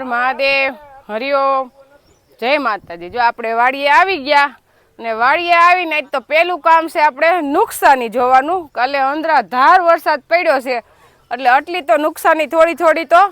મહાદેવ, હરિઓમ, જય માતાજી. જો આપણે વાડીએ આવી ગયા અને વાડીએ આવીને તો પહેલું કામ છે આપણે નુકસાની જોવાનું. કાલે અંદરા ધાર વરસાદ પડ્યો છે, એટલે આટલી તો નુકસાની થોડી થોડી તો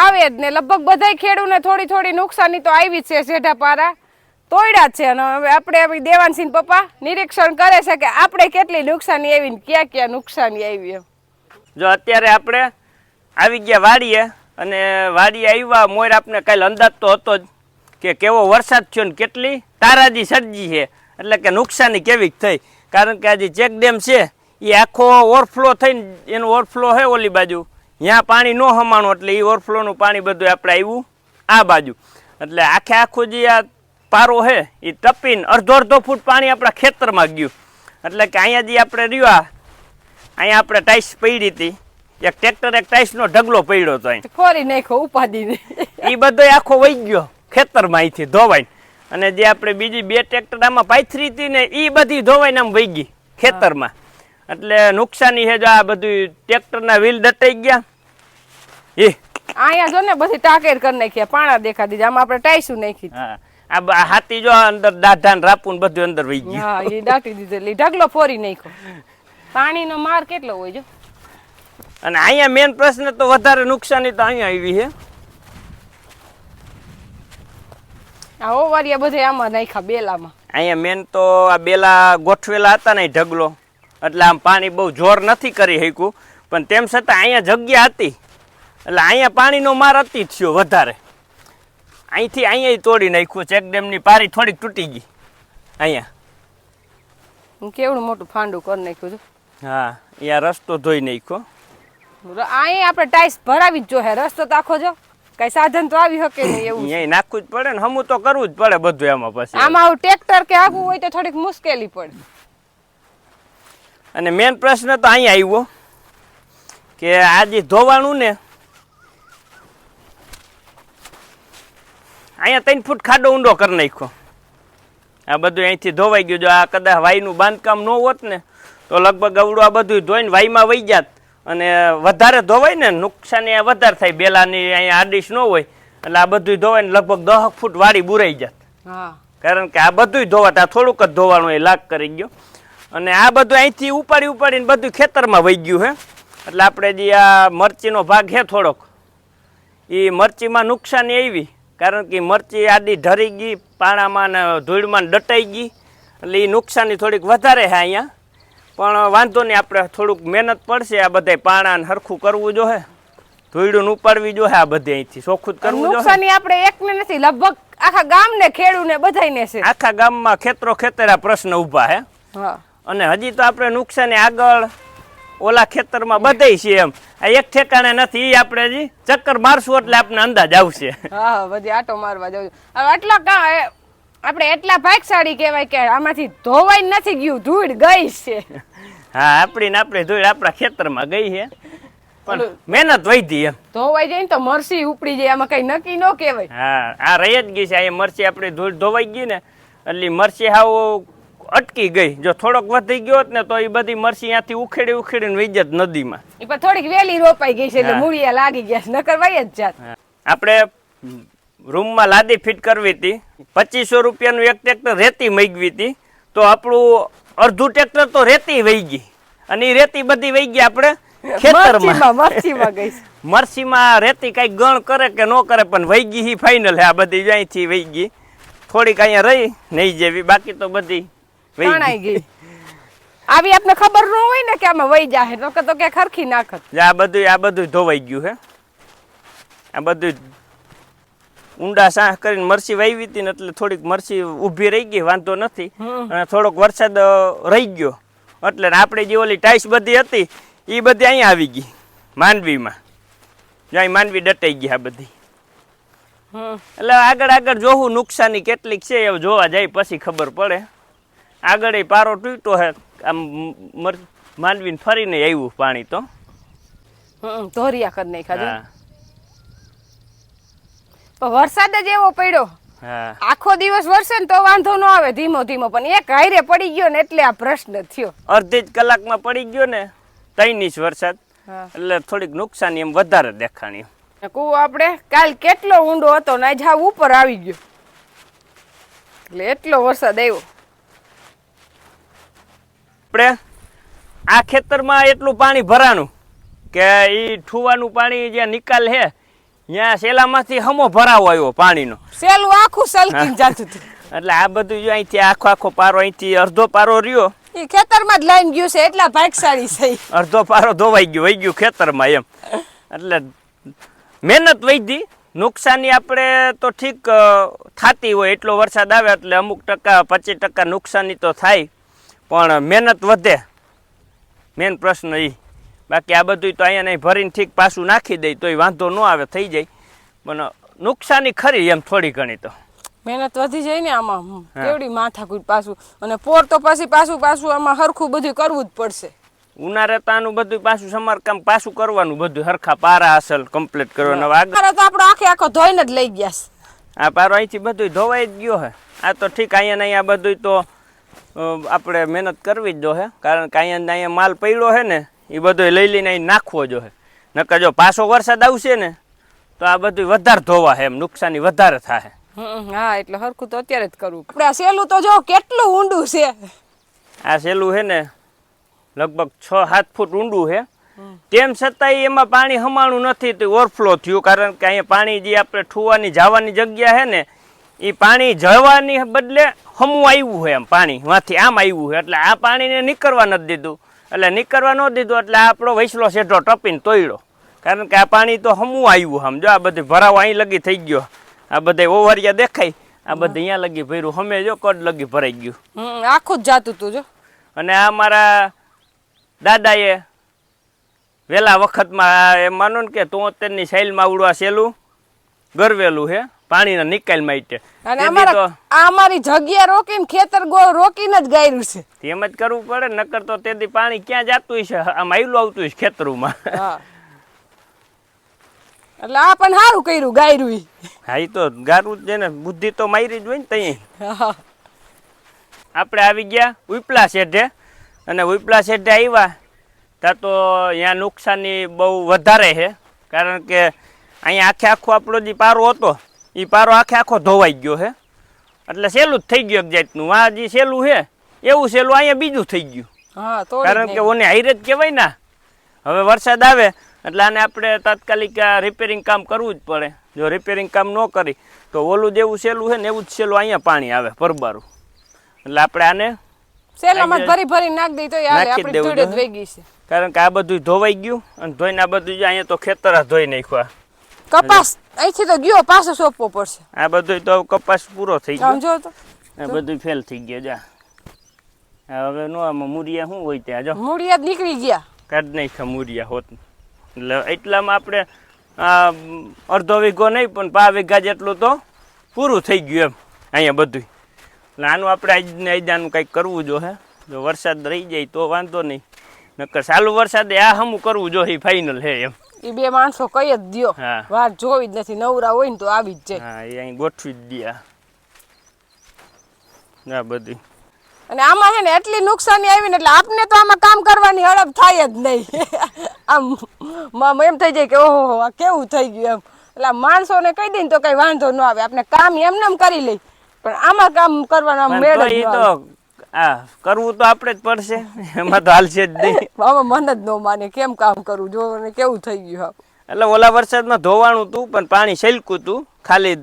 આવે જ ને. લગભગ બધાય ખેડૂને થોડી થોડી નુકસાની તો આવી જ છે શેઢા પારા તોડ્યા છે અને હવે આપણે દેવાનસિંહ પપ્પા નિરીક્ષણ કરે છે કે આપણે કેટલી નુકસાની આવી ને ક્યાં ક્યાં નુકસાની આવી જો અત્યારે આપણે આવી ગયા વાડીએ અને વાડી આવ્યા, મોર આપને કાલે અંદાજ તો હતો જ કે કેવો વરસાદ થયો ને કેટલી? તારાજી સર્જી છે. એટલે કે નુકસાની કેવી થઈ? કારણ કે આજે ચેક ડેમ છે એ આખો ઓવરફ્લો થઈને એનું ઓવરફ્લો છે ઓલી બાજુ. ત્યાં પાણી ન હમાણું, એટલે એ ઓવરફ્લોનું પાણી બધું આપણે આવ્યું આ બાજુ. એટલે આખે આખું જે આ પારો છે એ તપીને અડધો અડધો ફૂટ પાણી આપણા ખેતરમાં ગયું. એટલે કે અહીંયા જે આપણે રહ્યા અહીંયા આપણે ટાઈસ પડી હતી. એક ટ્રેક્ટર એક ટાઈસનો ઢગલો પડ્યો તો ખોરી નાખો ઉપાધિ એ બધો આખો વહી ગયો ખેતરમાં અહીંથી ધોવાઈ અને જે આપણે બીજી બે ટ્રેક્ટર આમાં પાથરી હતી ને એ બધી ધોવાઈને આમ વહી ગઈ ખેતરમાં. એટલે નુકસાની છે જો આ બધું ટ્રેક્ટરના વ્હીલ દટાઈ ગયા. એ અહીંયા જો ને બધી ટાકેર કરી નાખ્યા પાણા દેખા દીધા. આમાં આપણે ટાઈસું નાખી હા. આ હાથી જો અંદર દાઢાન રાપુન બધું અંદર વહી ગયું. હા એ દાટી દીધું એટલે ઢગલો ફોરી નાખ્યો. પાણીનો માર કેટલો હોય જો? અને અહીંયા મેન પ્રશ્ન તો વધારે નુકસાની તો અહીંયા આવી છે. આ ઓવારિયા બધે આમાં નાખ્યા બેલામાં. અહીંયા મેન તો આ બેલા ગોઠવેલા હતા ને ઢગલો. એટલે આમ પાણી બહુ જોર નથી કરી શક્યું. પણ તેમ છતાં અહીંયા જગ્યા હતી. એટલે અહીંયા પાણીનો માર અતિ થયો વધારે. અહીંથી અહીંયા તોડી નાખ્યું. ચેક ડેમની પારી થોડીક તૂટી ગઈ. અહીંયા. હું કેવડું મોટું ફાંડું કરી નાખ્યું હતું? હા અહીંયા રસ્તો ધોઈ નાખ્યો. અહીંયા આપણે ટાઈસ ભરાવી જ જોઈએ રસ્તો તો આખો જો. કઈ સાધન તો આવી શકે નહીં એવું. અહીંયા નાખવું જ પડે ને હમું તો કરવું જ પડે બધું એમાં પછી. આમાં ટ્રેક્ટર કે આગવું હોય તો થોડીક મુશ્કેલી પડે. અને મેન પ્રશ્ન તો અહીંયા આવ્યો કે આજે ધોવાનું ધોવાણું ને અહીંયા ત્રણ ફૂટ ખાડો ઊંડો કરી નાખ્યો. આ બધું અહીંથી ધોવાઈ ગયું. જો આ કદાચ વાયનું બાંધકામ ન હોત ને તો લગભગ અવડું આ બધું ધોઈને વાયમાં વહી જાત. અને વધારે ધોવાય ને નુકસાની આ વધારે થાય. બેલાની અહીંયા આડીશ ન હોય. એટલે આ બધું ધોવાઈને લગભગ દહ ફૂટ વાળી બુરાઈ જાત. કારણ કે આ બધુંય ધોવાતા આ થોડુંક જ ધોવાનું એ લાગ કરી ગયો. અને આ બધું અહીંથી ઉપાડી ઉપાડીને બધું ખેતરમાં વહી ગયું હે. એટલે આપણે જે આ મરચીનો ભાગ છે થોડોક એ મરચીમાં નુકસાની આવી. કારણ કે મરચી આડી ઢરી ગઈ પાણામાં ને ધૂળમાં ડટાઈ દટાઈ ગઈ. એટલે એ નુકસાની થોડીક વધારે છે અહીંયા. પણ વાંધો નહીં આપણે થોડુંક મહેનત પડશે આ બધા પાણા ને હરખું કરવું જોઈએ ધોઈડું ઉપાડવી જોઈએ આ બધે અહીંથી. ચોખ્ખું કરવું જોઈએ આપણે એકને નથી લગભગ આખા ગામને ખેડૂને બધાયને છે. આખા ગામમાં ખેતરો ખેતરા પ્રશ્ન ઊભા હે. અને હજી તો આપણે નુકસાની આગળ ઓલા ખેતરમાં બધાય છે એમ. આ એક ઠેકાણે નથી એ આપણે હજી ચક્કર મારશું એટલે આપણે અંદાજ આવશે. હા બધી આટો મારવા જાવ. આટલા આપણે એટલા ભાગશાળી કહેવાય કે આમાંથી ધોવાઈ નથી ગયું ધૂળ ગઈ છે. હા આપણી ને આપણે ધૂળ આપણા ખેતરમાં ગઈ છે. પણ મહેનત વધી એમ. ધોવાઈ જાય ને તો મરસી ઉપડી જાય આમાં કઈ નક્કી ન કહેવાય. હા આ રહી જ ગઈ છે અહીંયા મરસી આપણી ધૂળ ધોવાઈ ગઈ ને એટલે મરસી હાવ અટકી ગઈ. જો થોડોક વધી ગયો હોત ને તો એ બધી મરસી ત્યાંથી ઉખેડી ઉખેડીને વહી જત નદીમાં. એ પણ થોડીક વેલી રોપાઈ ગઈ છે એટલે મૂળિયા લાગી ગયા છે નકર વહી જ જાત. આપણે રૂમમાં લાદી ફિટ કરવી હતી. પચીસો રૂપિયાનું એક ટ્રેક્ટર રેતી મગવી હતી. તો આપણું અડધું ટ્રેક્ટર તો રેતી વહી ગઈ. અને એ રેતી બધી વહી ગઈ આપણે ખેતરમાં. મરસીમાં રેતી કઈ ગણ કરે કે ન કરે પણ વહી ગઈ હી ફાઇનલ હે આ બધી અહીંથી વહી ગઈ. થોડીક અહીંયા રહી નહીં જેવી બાકી તો બધી વહી ગઈ. આવી આપને ખબર ન હોય ને કે આમાં વહી જાહે તો કે ખરખી નાખત. આ બધું આ બધું ધોવાઈ ગયું હે. આ બધું ઊંડા સાહ કરીને મરસી વાવી હતી ને એટલે થોડીક મરસી ઊભી રહી ગઈ વાંધો નથી. અને થોડોક વરસાદ રહી ગયો. એટલે આપણે જે ઓલી ટાઈસ બધી હતી એ બધી અહીંયા આવી ગઈ માંડવીમાં. જ્યાં માંડવી દટાઈ ગઈ આ બધી. એટલે આગળ આગળ જોવું નુકસાની કેટલીક છે એ જોવા જાય પછી ખબર પડે. આગળ એ પારો તૂટ્યો હે આમ માંડવીને ફરીને આવ્યું પાણી તો. ધોરિયા કરી નાખ્યા વરસાદ જ એવો પડ્યો. આખો દિવસ વરસે ને તો વાંધો ન આવે ધીમો ધીમો. પણ એક હાઈરે પડી ગયો ને એટલે આ પ્રશ્ન થયો. અડધી જ કલાકમાં પડી ગયો ને ત્રણ ઇંચ વરસાદ. એટલે થોડીક નુકસાની એમ વધારે દેખાણી. ને આપણે કાલ કેટલો ઊંડો હતો ને આજ ઉપર આવી ગયો. એટલે એટલો વરસાદ આવ્યો. આપણે આ ખેતરમાં એટલું પાણી ભરાનું કે એ ઠુવાનું પાણી જ્યાં નિકાલ છે ત્યાં સેલામાંથી હમો ભરાવો આવ્યો પાણીનો. સેલું આખું સલકીને જાતું એટલે આ બધું જો અહીંથી આખો આખો પારો અહીંથી અડધો પારો રહ્યો. એ ખેતરમાં જ લાઈન ગયું છે એટલા ભાગશાળી છે અડધો પારો ધોવાઈ ગયો વહી ગયું ખેતરમાં એમ. એટલે મહેનત વૈધી. નુકસાની આપણે તો ઠીક થતી થાતી હોય એટલો વરસાદ આવે એટલે અમુક ટકા પચીસ ટકા નુકસાની તો થાય. પણ મહેનત વધે. મેન પ્રશ્ન એ બાકી આ બધું તો અહીંયા નહીં ભરીને ઠીક પાછું નાખી દઈ તોય વાંધો ન આવે થઈ જાય. પણ નુકસાની ખરી એમ થોડી ઘણી તો. મહેનત વધી જાય ને આમાં. કેવડી માથાકૂટ પાછું. અને પોર તો પછી પાછું પાછું આમાં હરખું બધું કરવું જ પડશે. ઉનાળે તો આનું બધું પાછું સમારકામ પાછું કરવાનું બધું હરખા પારા અસલ કમ્પ્લીટ કરવાનું આગળ. તો આપણો આખે આખો ધોઈને જ લઈ ગયા આ પારો અહીંથી બધું ધોવાઈ જ ગયો હે. આ તો ઠીક અહીંયા ને અહીંયા બધું તો આપણે મહેનત કરવી જ દો હે. કારણ કે અહીંયા ને અહીંયા માલ પડ્યો હે ને એ બધું લઈ લઈને અહીં નાખવો જોઈએ નકર જો પાછો વરસાદ આવશે ને તો આ બધું વધારે ધોવા એમ નુકસાની વધારે થાય હા એટલે હરખું તો અત્યારે જ કરવું આપણે આ સેલું તો જો કેટલું ઊંડું છે. આ સેલું છે ને લગભગ છ સાત ફૂટ ઊંડું છે તેમ છતાંય એમાં પાણી હમાણું નથી તો ઓવરફ્લો થયું. કારણ કે અહીંયા પાણી જે આપણે ઠુવાની જવાની જગ્યા છે ને એ પાણી જવાની બદલે હમું આવ્યું છે એમ પાણી. માંથી આમ આવ્યું છે એટલે આ પાણીને નીકળવા નથી દીધું. એટલે નીકળવા ન દીધું એટલે આપણો વૈસલો શેઢો ટપીને તોયડો. કારણ કે આ પાણી તો હમું આવ્યું સમજો આ બધું ભરાવો અહીં લગી થઈ ગયો. આ બધા ઓવરિયા દેખાય. આ બધું અહીંયા લગી ભર્યું. હમે જો કડ લગી ભરાઈ ગયું. આખું જ જાતું તું જો. અને આ મારા દાદાએ વહેલા વખતમાં એ એમ માનો ને કે તોતેરની શૈલમાં ઉડવા સેલું. ગરવેલું છે પાણીના નિકાલ માટે અને અમારા અમારી જગ્યા રોકીને ખેતર રોકીને જ ગાયરું છે. એમ જ કરવું પડે નકર તો તેથી પાણી ક્યાં જતું છે આમ આયલું આવતું છે ખેતરોમાં. હા. એટલે આ પણ સારું કર્યું ગાયરું હા એ તો ગારું જ છે ને બુદ્ધિ તો મારી જ હોય ને તઈ. હા. આપણે આવી ગયા ઉપલા શેઢે અને ઉપલા શેઢે આવ્યા ત્યાં તો અહીંયા નુકસાની બહુ વધારે છે કારણ કે અહીંયા આખે આખો આપણો જે પારો હતો એ પારો આખે આખો ધોવાઈ ગયો છે એટલે સહેલું જ થઈ ગયું એક જાતનું. આ જે સહેલું છે એવું સહેલું અહીંયા બીજું થઈ ગયું. કારણ કે ઓને હાઈર જ કહેવાય ને હવે વરસાદ આવે એટલે આને આપણે તાત્કાલિક રિપેરિંગ કામ કરવું જ પડે. જો રિપેરિંગ કામ ન કરી તો ઓલું જેવું સહેલું છે ને એવું જ સહેલું અહીંયા પાણી આવે પરબારું એટલે આપણે આને સેલામાં ભરી ભરી નાખી દઈ તો યાર આપણી દેવું જ. વહી ગઈ છે. કારણ કે આ બધું ધોવાઈ ગયું અને ધોઈને આ બધું જો અહીંયા તો ખેતર ધોઈ નાખ્યા. કપાસ અહીંથી તો ગયો પાછો સોંપવો પડશે. આ બધું તો કપાસ પૂરો થઈ ગયો. સમજો તો. આ બધું ફેલ થઈ ગયો જા. હવે નો આમાં મૂરિયા શું હોય ત્યાં જો. મૂળિયા નીકળી ગયા. કાઢ નાખ્યા મૂરિયા હોત. એટલે એટલામાં આપણે આ અડધો વીઘો નહીં પણ પા વીઘા જેટલું તો પૂરું થઈ ગયું એમ અહીંયા બધું એટલે આનું આપણે આજને આજાનું કંઈક કરવું જો હે. જો વરસાદ રહી જાય તો વાંધો નહીં. નકર ચાલુ વરસાદે આ હમું કરવું જો એ ફાઇનલ હે એમ. એ બે માણસો કઈ જ દ્યો. વાર જોવી જ નથી નવરા હોય ને તો આવી જ જાય. હા એ અહીં ગોઠવી જ દયા. ના બધી. અને આમાં છે ને એટલી નુકસાની આવી ને એટલે આપને તો આમાં કામ કરવાની હડપ થાય જ નહીં. આમ એમ થઈ જાય કે ઓહો આ કેવું થઈ ગયું એમ. એટલે માણસો માણસોને કહી દઈને તો કઈ વાંધો ન આવે. આપણે કામ એમને એમ કરી લઈ. પણ આમાં કામ કરવાનો મેળ તો. આ કરવું તો આપણે જ પડશે. એમાં તો હાલશે જ નહીં. આમાં મન જ ન માને કેમ કામ કરવું જો ને કેવું થઈ ગયું એટલે ઓલા વરસાદમાં ધોવાણું હતું પણ પાણી છલકું હતું ખાલી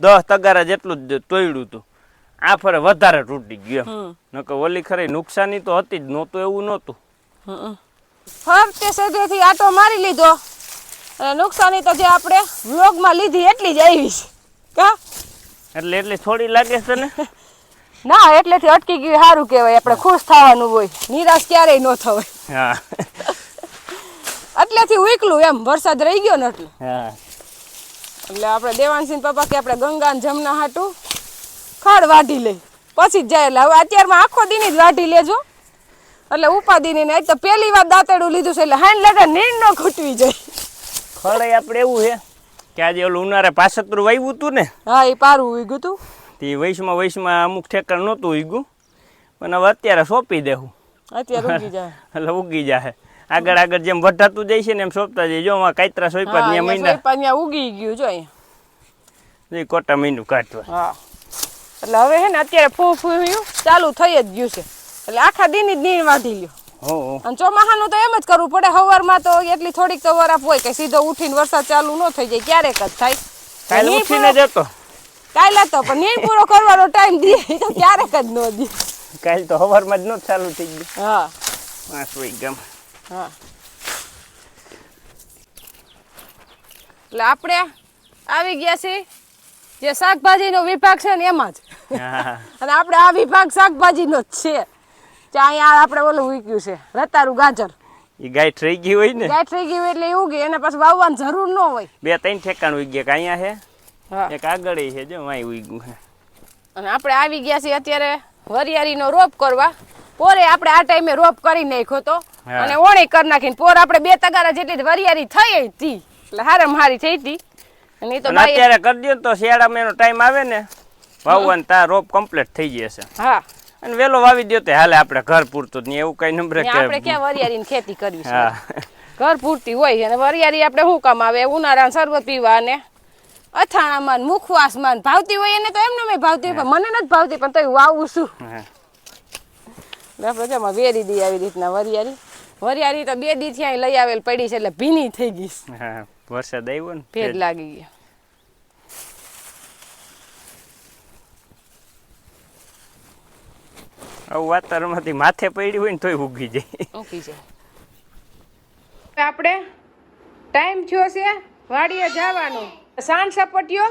દસ તગારા જેટલું જ તોયડું હતું આ ફરે વધારે તૂટી ગયું. નકર ઓલી ખરી નુકસાની તો હતી જ નહોતું એવું નહોતું. હમ. ફરતે સેધેથી આટો મારી લીધો. અને નુકસાની તો જે આપણે વ્લોગમાં લીધી એટલી જ આવી છે. કા? એટલે એટલી થોડી લાગે છે ને? ના એટલેથી અટકી ગયું સારું કહેવાય આપણે ખુશ થવાનું હોય. નિરાશ ક્યારેય ન થવાય. હા. એટલેથી ઉકલું એમ વરસાદ રહી ગયો ને એટલે. એટલે આપણે દેવાનસિંહ પપ્પા કે આપણે ગંગા ને જમના હાટું ખડ વાઢી લઈ. પછી જ જાય એટલે હવે અત્યારમાં આખો દીની જ વાઢી લેજો. એટલે ઉપાદીની ને તો પહેલી વાર દાંતેડું લીધું છે એટલે હાઈન લગા નીણ ન ખૂટવી જાય. ખરે આપણે એવું છે કે આજે ઓલું ઉનારે પાસતરું વાવ્યું હતું ને. હા એ પારું ઉગ્યું તું. તે વૈશમાં વૈશમાં અમુક ઠેકાણ નહોતું ઉગ્યું પણ હવે અત્યારે સોંપી દેવું અત્યારે ઉગી જાય. એટલે ઉગી જાય આગળ આગળ જેમ વઢાતું જાય છે ને એમ સોંપતા જાય. જો આમાં કાતરા સોંપ્યા ત્યાં મહિના. ઉગી ગયું જો અહીંયા કોટા મહિનું કાઢવા. હા. એટલે હવે હે ને અત્યારે ફૂ ફૂયું ચાલુ થઈ જ ગયું છે. એટલે આખા દિન જ નીણ વાંધી લ્યો. અને ચોમાસાનું તો એમ જ કરવું પડે. સવારમાં તો એટલી થોડીક તો વરાપ હોય કે સીધો ઉઠીને વરસાદ ચાલુ ન થઈ જાય. ક્યારેક જ થાય. ઉઠીને જતો. કાલે તો પણ નીણ પૂરો કરવાનો ટાઈમ દે. તો ક્યારેક જ ન દે. કાલ તો સવારમાં જ ન ચાલુ થઈ ગયું. હા. પાંચ વાગ્યા હા. એટલે આપણે આવી ગયા છીએ. જે શાકભાજીનો વિભાગ છે ને એમાં જ. અને આપણે આ વિભાગ શાકભાજીનો જ છે. ત્યાં અહીંયા આપણે ઓલું ઉગ્યું છે રતારું ગાજર. એ ગાય થઈ ગઈ હોય ને. ગાય થઈ ગયું એટલે એ ઉગે એને પાછું વાવવાની જરૂર ન હોય. બે ત્રણ ઠેકાણ ઉઈ ગયા અહીંયા છે? એક આગળ છે જો માય ઉઈ છે અને આપણે આવી ગયા છીએ અત્યારે વરિયાળીનો રોપ કરવા. પોરે આપણે આ ટાઈમે રોપ કરી નાખ્યો તો. અને ઓણે કરી નાખીને પોર આપણે બે તગારા જેટલી વરિયાળી થઈ હતી. એટલે હારામ હારી થઈ હતી. અને તો અત્યારે કરી દો તો શિયાળામાં એનો ટાઈમ આવે ને વાવવાનું તાર રોપ કમ્પ્લીટ થઈ જશે હા. અને વેલો વાવી દો તો હાલે આપણે ઘર પૂરતું જ નહીં એવું કઈ નંબર ને આપણે ક્યાં વરિયાળીની ખેતી કરવી છે ઘર પૂરતી હોય અને વરિયાળી આપણે શું કામ આવે? ઉનાળા શરબત પીવા અને અથાણામાં મુખવાસમાં ભાવતી હોય એને તો એમને મેં ભાવતી હોય પણ મને નથી ભાવતી પણ તોય વાવું છું. આપણે જેમાં વેરી દી આવી રીતના વરિયારી વરિયારી તો બે દી થી લઈ આવેલ પડી છે એટલે ભીની થઈ ગઈ વરસાદ આવ્યો ને ભેજ લાગી ગયો. આવું વાતાવરણમાંથી માથે પડી હોય ને તોય ઉગી જાય. ઉગી જાય. આપણે ટાઈમ થયો છે વાડીએ જવાનું. સાંજ સપટીયો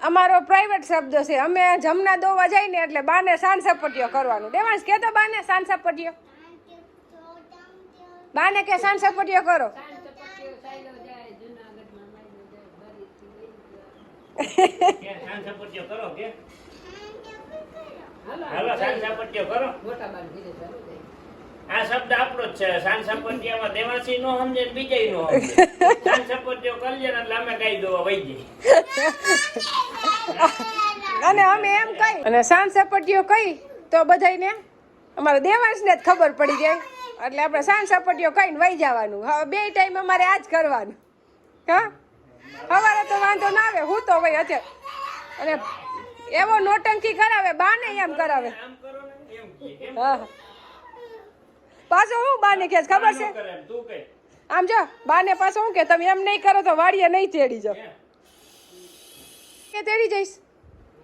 અમારો પ્રાઇવેટ શબ્દ છે. અમે જમના દોવા જાય ને એટલે બાને સાંજ સપટીયો કરવાનું. દેવાંશ, કે તો બાને સાંજ સપટીયો બાને કે સાંજ સપટીયો કરો. આ શબ્દ આપણો જ છે. સાંજ સપટિયામાં દેવાસી નો સમજે ને નો સમજે. સાંજ સપટિયો કરજે ને એટલે અમે કહી દો વહી જઈએ અને અમે એમ કહી અને સાન સપટીયો કહી તો બધાયને અમારા દેવાંશને જ ખબર પડી જાય. એટલે આપણે સાન સપટીયો કહીને વહી જવાનું. હવે બે ટાઈમ અમારે આ જ કરવાનું. હા? અમારે તો વાંધો ના આવે. હું તો ભાઈ અત્યારે. અને એવો નોટંકી કરાવે બાને એમ કરાવે. હા. પાછો હું બાને કે ખબર છે? આમ જો બાને પાછો હું કે તમે એમ નહીં કરો તો વાડીએ નહીં તેડી જાઓ. કે તેડી જઈશ.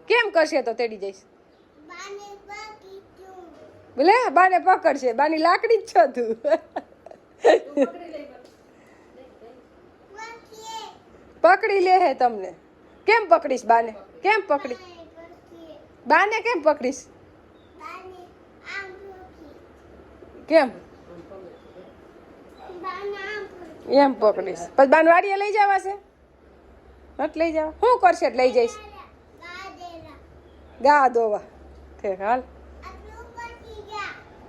કેમ કરશે તો તેડી જઈશ? ભલે બાને પકડશે બાની લાકડી જ છો તું. પકડી લે હે તમને. કેમ પકડીશ બાને? કેમ પકડી? બાને કેમ પકડીશ? કેમ? એમ પકડીશ. પછી બાન વાડીએ લઈ જવાશે નટ લઈ જવા? શું કરશે લઈ જઈશ? ગા દોવા. ઠીક હાલ.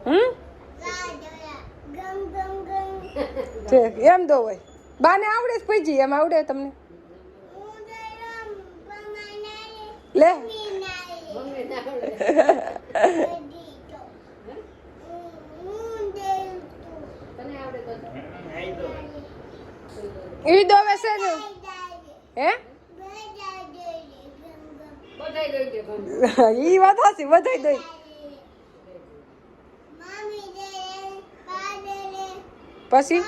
હમ? ઠીક એમ દોવાય. બાને આવડે જ પૈજી એમ આવડે તમને. લે. ઈ દોવે છે ને. હે? ઈ વાત હાસી બધાય દઈ. પછી?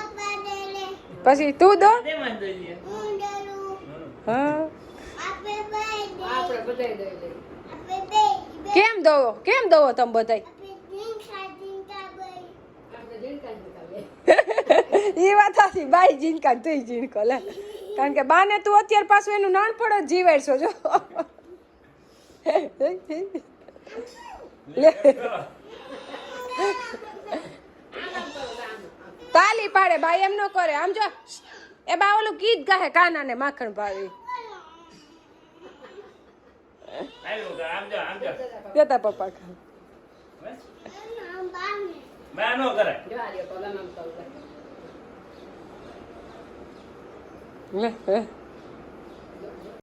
પછી તું દો. હા. કેમ દોવો? કેમ દોવો તમે બધાય? એ વાત હતી, બાઈ જીનકા તું જીનકો લે. કારણ કે બાને તું અત્યારે પાછું એનું નાનપણ જ જીવાડશો જો. તાલી પાડે, બાઈ એમ ન કરે. આમ જો, એ બા ઓલું ગીત ગાહે કાના ને માખણ ભાવી. આવ્યું કે આમ જો આમ જો દેતા પપ્પા ખા બા નો કરે લે હે